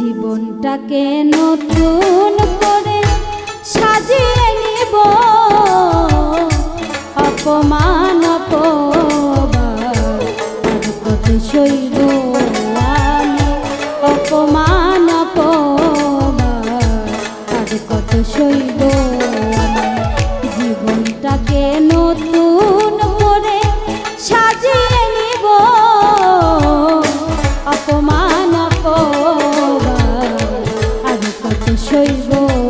জীবনটাকে নতুন করে সাজিয়ে নিব? অপমান কত শৈল শৈব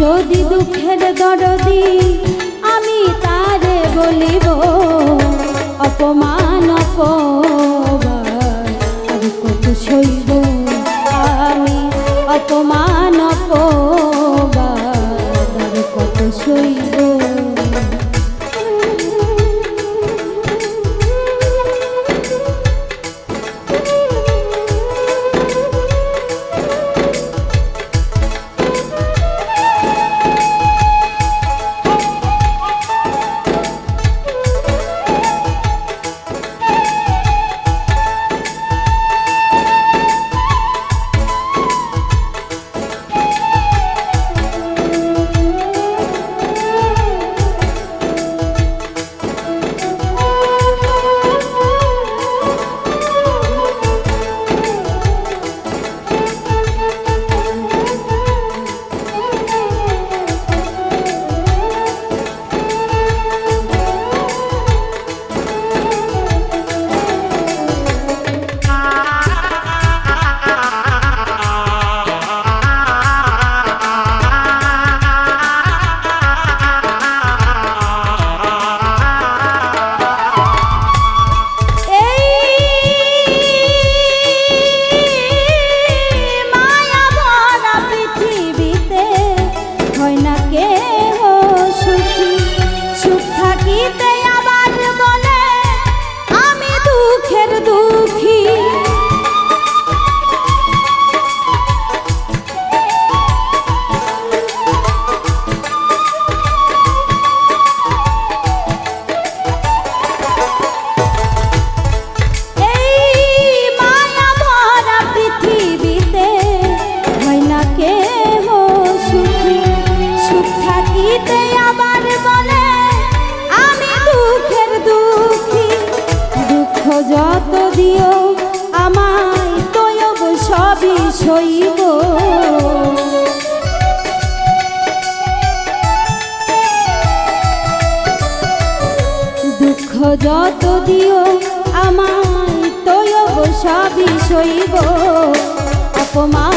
যদি দুঃখের দরদি আমি তারে বলিব অপমান আর কত সইব আমি? অপমান অপবা সইব অপমান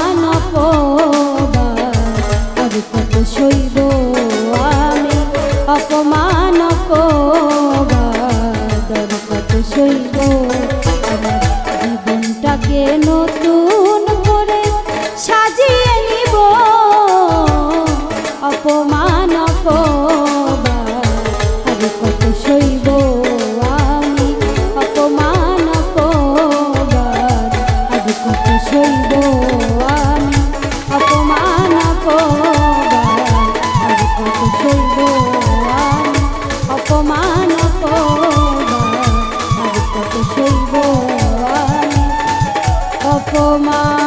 for my